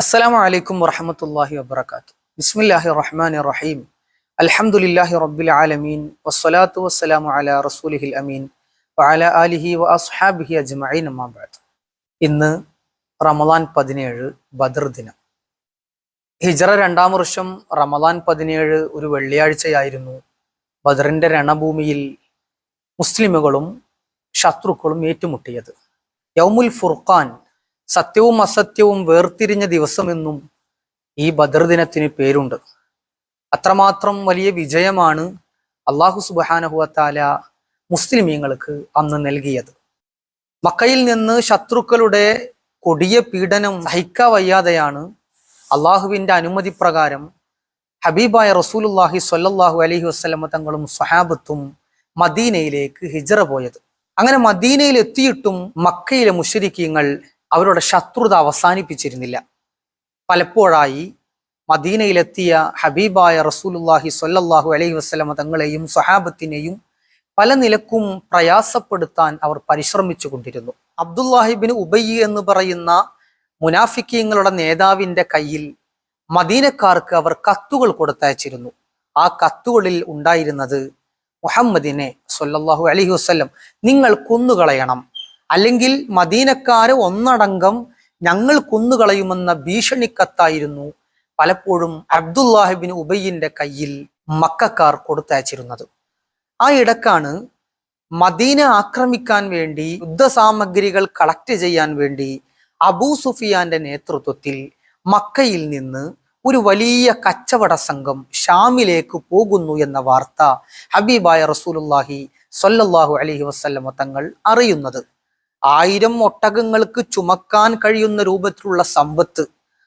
അസ്സലാമു അലൈക്കും വറഹമത്തല്ലാഹി വബർക്കാത്തു ബിസ്മില്ലാഹി റഹ്മാൻ റഹീം. അൽഹംദുലില്ലാഹി റബ്ബിൽ ആലമീൻ. വസ്സലാത്തു വസ്സലാമു അലാ റസൂലിഹിൽ അമീൻ. വഅല ആലിഹി വ അസ്ഹാബിഹി അജ്മഈൻ അമ്മാ ബഅദ്. ഇന്ന് റമദാൻ പതിനേഴ് ബദർ ദിനം. ഹിജറ രണ്ടാം വർഷം റമദാൻ പതിനേഴ് ഒരു വെള്ളിയാഴ്ചയായിരുന്നു. ബദറിന്റെ രണഭൂമിയിൽ മുസ്ലിമുകളും ശത്രുക്കളും ഏറ്റുമുട്ടിയത്. യൗമുൽ ഫുർഖാൻ സത്യവും അസത്യവും വേർതിരിഞ്ഞ ദിവസമെന്നും ഈ ബദർ ദിനത്തിന് പേരുണ്ട്. അത്രമാത്രം വലിയ വിജയമാണ് അള്ളാഹു സുബാനഹുവത്താല മുസ്ലിമീങ്ങൾക്ക് അന്ന് നൽകിയത്. മക്കയിൽ നിന്ന് ശത്രുക്കളുടെ കൊടിയ പീഡനം സഹിക്കാവയ്യാതെയാണ് അള്ളാഹുവിന്റെ അനുമതി പ്രകാരം ഹബീബായ റസൂലുല്ലാഹി സ്വല്ലല്ലാഹു അലഹി വസ്ലമ തങ്ങളും സ്വഹാബത്തും മദീനയിലേക്ക് ഹിജറ പോയത്. അങ്ങനെ മദീനയിൽ എത്തിയിട്ടും മക്കയിലെ മുഷരിക്കീങ്ങൾ അവരുടെ ശത്രുത അവസാനിപ്പിച്ചിരുന്നില്ല. പലപ്പോഴായി മദീനയിലെത്തിയ ഹബീബായ റസൂലുല്ലാഹി സൊല്ലാഹു അലൈഹി വസ്ലമ തങ്ങളെയും സ്വഹാബത്തിനെയും പല നിലക്കും പ്രയാസപ്പെടുത്താൻ അവർ പരിശ്രമിച്ചു കൊണ്ടിരുന്നു അബ്ദുല്ലാഹിബിന് ഉബയ്യ എന്ന് പറയുന്ന മുനാഫിക്കീങ്ങളുടെ നേതാവിന്റെ കയ്യിൽ മദീനക്കാർക്ക് അവർ കത്തുകൾ കൊടുത്തയച്ചിരുന്നു. ആ കത്തുകളിൽ ഉണ്ടായിരുന്നത് മുഹമ്മദിനെ സൊല്ലാഹു അലഹി വസ്ല്ലം നിങ്ങൾ കൊന്നുകളയണം. അല്ലെങ്കിൽ മദീനക്കാരെ ഒന്നടങ്കം ഞങ്ങൾ കൊന്നുകളയുമെന്ന ഭീഷണിക്കത്തായിരുന്നു പലപ്പോഴും അബ്ദുല്ലാഹിബിൻ ഉബയ്യന്റെ കയ്യിൽ മക്കാർ കൊടുത്തയച്ചിരുന്നത്. ആ ഇടക്കാണ് മദീന ആക്രമിക്കാൻ വേണ്ടി യുദ്ധസാമഗ്രികൾ കളക്ട് ചെയ്യാൻ വേണ്ടി അബൂ സുഫിയാന്റെ നേതൃത്വത്തിൽ മക്കയിൽ നിന്ന് ഒരു വലിയ കച്ചവട സംഘം ഷാമിലേക്ക് പോകുന്നു എന്ന വാർത്ത ഹബീബായ റസൂലുല്ലാഹി സൊല്ലാഹു അലഹി വസ്ല്ലമ തങ്ങൾ അറിയുന്നത്. ആയിരം ഒട്ടകങ്ങൾക്ക് ചുമക്കാൻ കഴിയുന്ന രൂപത്തിലുള്ള സമ്പത്ത്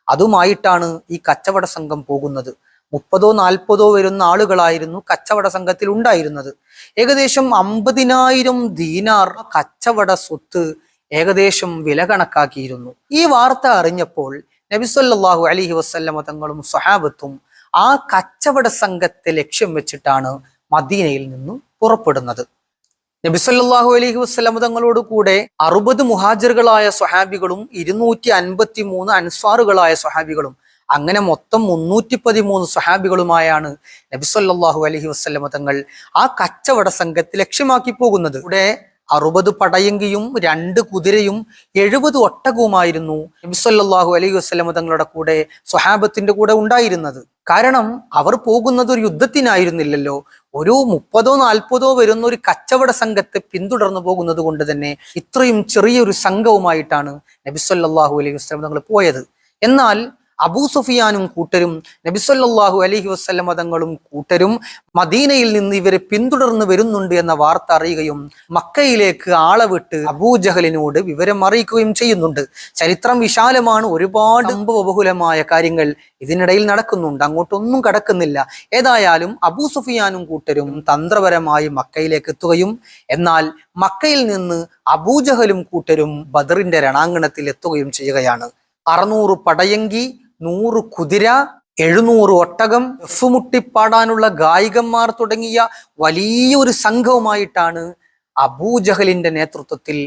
അതുമായിട്ടാണ് ഈ കച്ചവട സംഘം പോകുന്നത്. മുപ്പതോ നാൽപ്പതോ വരുന്ന ആളുകളായിരുന്നു കച്ചവട സംഘത്തിൽ ഉണ്ടായിരുന്നത്. ഏകദേശം അമ്പതിനായിരം ദീനാർ കച്ചവട സ്വത്ത് ഏകദേശം വില കണക്കാക്കിയിരുന്നു. ഈ വാർത്ത അറിഞ്ഞപ്പോൾ നബിസല്ലാഹു അലിഹി വസ്ല്ലമ തങ്ങളും സ്വഹാബത്തും ആ കച്ചവട സംഘത്തെ ലക്ഷ്യം വെച്ചിട്ടാണ് മദീനയിൽ നിന്നും പുറപ്പെടുന്നത്. നബിസല്ലാഹു അലഹി വസ്ലമ തങ്ങളോട് കൂടെ അറുപത് മുഹാജിറുകളായ സ്വഹാബികളും ഇരുന്നൂറ്റി അൻപത്തി മൂന്ന് അൻസ്വാറുകളായ സ്വഹാബികളും അങ്ങനെ മൊത്തം മുന്നൂറ്റി പതിമൂന്ന് സ്വഹാബികളുമായാണ് നബിസല്ലാഹു അലഹി വസ്ലമ തങ്ങൾ ആ കച്ചവട സംഘത്തെ ലക്ഷ്യമാക്കി പോകുന്നത്. ഇവിടെ അറുപത് പടയങ്കിയും രണ്ട് കുതിരയും എഴുപത് ഒട്ടകവുമായിരുന്നു നബിസ്വല്ലാഹു അലൈഹി വസ്ലമ തങ്ങളുടെ കൂടെ സ്വഹാബത്തിന്റെ കൂടെ ഉണ്ടായിരുന്നത്. കാരണം അവർ പോകുന്നത് ഒരു യുദ്ധത്തിനായിരുന്നില്ലല്ലോ. ഒരു മുപ്പതോ നാൽപ്പതോ വരുന്ന ഒരു കച്ചവട സംഘത്തെ പിന്തുടർന്നു പോകുന്നത് കൊണ്ട് തന്നെ ഇത്രയും ചെറിയൊരു സംഘവുമായിട്ടാണ് നബിസ്വല്ലാഹു അലൈഹി വസ്ലം തങ്ങൾ പോയത്. എന്നാൽ അബൂ സുഫിയാനും കൂട്ടരും നബിസ്വല്ലാഹു അലഹി വസ്ലം മതങ്ങളും കൂട്ടരും മദീനയിൽ നിന്ന് ഇവരെ പിന്തുടർന്ന് വരുന്നുണ്ട് എന്ന വാർത്ത അറിയുകയും മക്കയിലേക്ക് ആളെ വിട്ട് അബൂജഹലിനോട് വിവരം അറിയിക്കുകയും ചെയ്യുന്നുണ്ട്. ചരിത്രം വിശാലമാണ്. ഒരുപാട് സംഭവബഹുലമായ കാര്യങ്ങൾ ഇതിനിടയിൽ നടക്കുന്നുണ്ട്. അങ്ങോട്ടൊന്നും കടക്കുന്നില്ല. ഏതായാലും അബൂ സുഫിയാനും കൂട്ടരും തന്ത്രപരമായി മക്കയിലേക്ക് എത്തുകയും എന്നാൽ മക്കയിൽ നിന്ന് അബൂജഹലും കൂട്ടരും ബദറിന്റെ രണാങ്കണത്തിൽ എത്തുകയും ചെയ്യുകയാണ്. അറുന്നൂറ് പടയങ്കി നൂറ് കുതിര എഴുന്നൂറ് ഒട്ടകം എഫുമുട്ടിപ്പാടാനുള്ള ഗായികന്മാർ തുടങ്ങിയ വലിയൊരു സംഘവുമായിട്ടാണ് അബൂജഹലിന്റെ നേതൃത്വത്തിൽ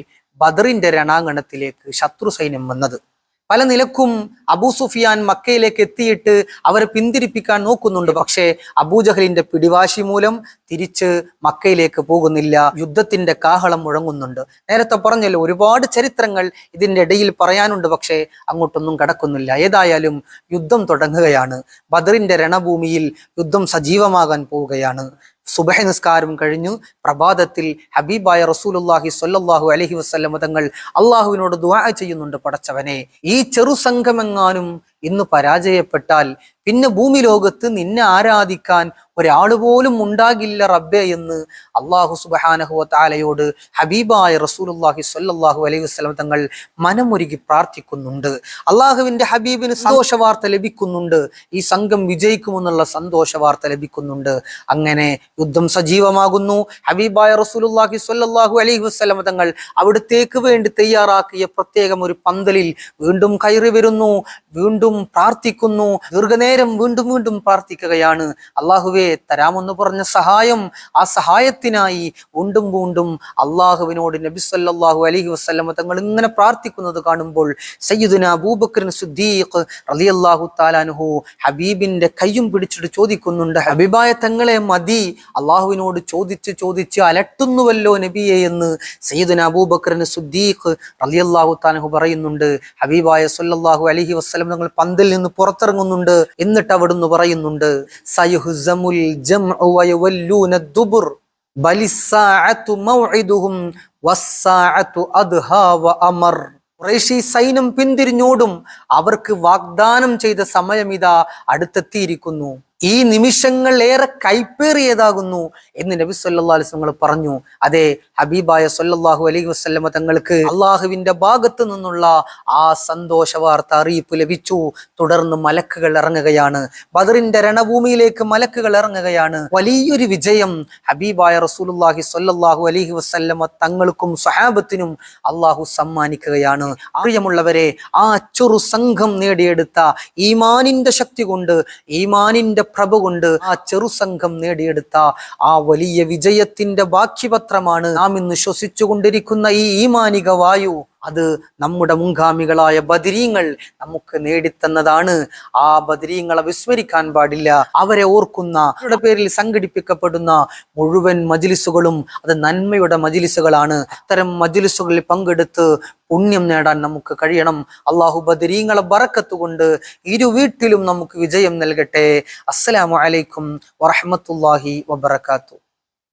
ബദറിന്റെ രണാങ്കണത്തിലേക്ക് ശത്രു സൈന്യം വന്നത്. പല നിലക്കും അബൂ സുഫിയാൻ മക്കയിലേക്ക് എത്തിയിട്ട് അവരെ പിന്തിരിപ്പിക്കാൻ നോക്കുന്നുണ്ട്. പക്ഷേ അബൂജഹലിന്റെ പിടിവാശി മൂലം തിരിച്ച് മക്കയിലേക്ക് പോകുന്നില്ല. യുദ്ധത്തിന്റെ കാഹളം മുഴങ്ങുന്നുണ്ട്. നേരത്തെ പറഞ്ഞല്ലോ ഒരുപാട് ചരിത്രങ്ങൾ ഇതിന്റെ ഇടയിൽ പറയാനുണ്ട്. പക്ഷേ അങ്ങോട്ടൊന്നും കടക്കുന്നില്ല. ഏതായാലും യുദ്ധം തുടങ്ങുകയാണ്. ബദറിന്റെ രണഭൂമിയിൽ യുദ്ധം സജീവമാകാൻ പോവുകയാണ്. സുബഹ നിസ്കാരം കഴിഞ്ഞു. പ്രഭാതത്തിൽ ഹബീബായ റസൂലുല്ലാഹി സ്വല്ലല്ലാഹു അലഹി വസ്ല്ലം തങ്ങൾ അള്ളാഹുവിനോട് ദുആ ചെയ്യുന്നുണ്ട് പടച്ചവനെ. ഈ ചെറു സംഘമെങ്ങാനും ഇന്ന് പരാജയപ്പെട്ടാൽ പിന്നെ ഭൂമി ലോകത്ത് നിന്നെ ആരാധിക്കാൻ ഒരാൾ പോലും ഉണ്ടാകില്ല റബ്ബെ എന്ന് അള്ളാഹു സുബഹാനഹു താലയോട് ഹബീബായ റസൂലുല്ലാഹി സ്വല്ലല്ലാഹു അലൈഹി വസ്ലം തങ്ങൾ മനമൊരുകി പ്രാർത്ഥിക്കുന്നുണ്ട്. അള്ളാഹുവിന്റെ ഹബീബിന് സന്തോഷ വാർത്ത ലഭിക്കുന്നുണ്ട്. ഈ സംഘം വിജയിക്കുമെന്നുള്ള സന്തോഷ വാർത്ത ലഭിക്കുന്നുണ്ട്. അങ്ങനെ യുദ്ധം സജീവമാകുന്നു. ഹബീബായ റസൂലുല്ലാഹി സ്വല്ലല്ലാഹു അലൈഹി വസ്ലം തങ്ങൾ അവിടത്തേക്ക് വേണ്ടി തയ്യാറാക്കിയ പ്രത്യേകം ഒരു പന്തലിൽ വീണ്ടും കയറി വരുന്നു. വീണ്ടും വീണ്ടും പ്രാർത്ഥിക്കുന്നു. ദീർഘനേരം വീണ്ടും വീണ്ടും പ്രാർത്ഥിക്കുകയാണ്. അള്ളാഹുവെ തരാമെന്ന് പറഞ്ഞ സഹായം ആ സഹായത്തിനായി വീണ്ടും വീണ്ടും അള്ളാഹുവിനോട് നബി സല്ലല്ലാഹു അലൈഹി വസല്ലമ തങ്ങൾ ഇങ്ങനെ പ്രാർത്ഥിക്കുന്നത് കാണുമ്പോൾ സയ്യിദുന അബൂബക്കർ സുദ്ദീഖ് റളിയല്ലാഹു താലാനുഹു ഹബീബിന്റെ കയ്യും പിടിച്ചിട്ട് ചോദിക്കുന്നുണ്ട് ഹബീബായ തങ്ങളെ മതി. അള്ളാഹുവിനോട് ചോദിച്ച് ചോദിച്ച് അലട്ടുന്നുവല്ലോ നബിയെ എന്ന് സയ്യിദുന അബൂബക്കറിന് സുദ്ദീഖ് റളിയല്ലാഹു താലാഹു പറയുന്നുണ്ട്. ഹബീബായ സല്ലാഹു അലഹി വസ്ലം തങ്ങൾ പന്തിൽ നിന്ന് പുറത്തിറങ്ങുന്നുണ്ട് എന്നിട്ട് അവിടുന്ന് പറയുന്നുണ്ട് ദുബുർ ഖുറൈശി സൈന്യം പിന്തിരിഞ്ഞോടും അവർക്ക് വാഗ്ദാനം ചെയ്ത സമയം ഇതാ അടുത്തെത്തിയിരിക്കുന്നു. ഈ നിമിഷങ്ങൾ ഏറെ കൈപ്പേറിയതാകുന്നു എന്ന് നബി സല്ലാ വസല്ലം പറഞ്ഞു. അതെ ഹബീബായ സല്ലല്ലാഹു അലൈഹി വസല്ലമ തങ്ങൾക്ക് അള്ളാഹുവിന്റെ ഭാഗത്ത് നിന്നുള്ള ആ സന്തോഷ വാർത്ത അറിയിപ്പ് ലഭിച്ചു. തുടർന്ന് മലക്കുകൾ ഇറങ്ങുകയാണ്. ബദറിന്റെ രണഭൂമിയിലേക്ക് മലക്കുകൾ ഇറങ്ങുകയാണ്. വലിയൊരു വിജയം ഹബീബായ റസൂലുള്ളാഹി സല്ലാഹു അലൈഹി വസല്ലമ തങ്ങൾക്കും സ്വഹാബത്തിനും അള്ളാഹു സമ്മാനിക്കുകയാണ്. അറിയമുള്ളവരെ ആ ചെറു സംഘം നേടിയെടുത്ത ഈമാനിന്റെ ശക്തി കൊണ്ട് ഈമാനിന്റെ പ്രഭ കൊണ്ട് ആ ചെറുസംഘം നേടിയെടുത്ത ആ വലിയ വിജയത്തിന്റെ ബാക്കിപത്രമാണ് നാം ഇന്ന് ശ്വസിച്ചുകൊണ്ടിരിക്കുന്ന ഈ ഈമാനിക വായു. അത് നമ്മുടെ മുൻഗാമികളായ ബദിരീങ്ങൾ നമുക്ക് നേടിത്തന്നതാണ്. ആ ബദിരീങ്ങളെ വിസ്മരിക്കാൻ പാടില്ല. അവരെ ഓർക്കുന്ന അവരുടെ പേരിൽ സംഘടിപ്പിക്കപ്പെടുന്ന മുഴുവൻ മജിലിസുകളും അത് നന്മയുടെ മജിലിസുകളാണ്. അത്തരം മജിലിസുകളിൽ പങ്കെടുത്ത് പുണ്യം നേടാൻ നമുക്ക് കഴിയണം. അള്ളാഹു ബദരീങ്ങളെ ബറക്കത്ത് കൊണ്ട് ഇരു വീട്ടിലും നമുക്ക് വിജയം നൽകട്ടെ. അസ്സലാമലൈക്കും വറഹമത്തുല്ലാഹി വബർക്കാത്തു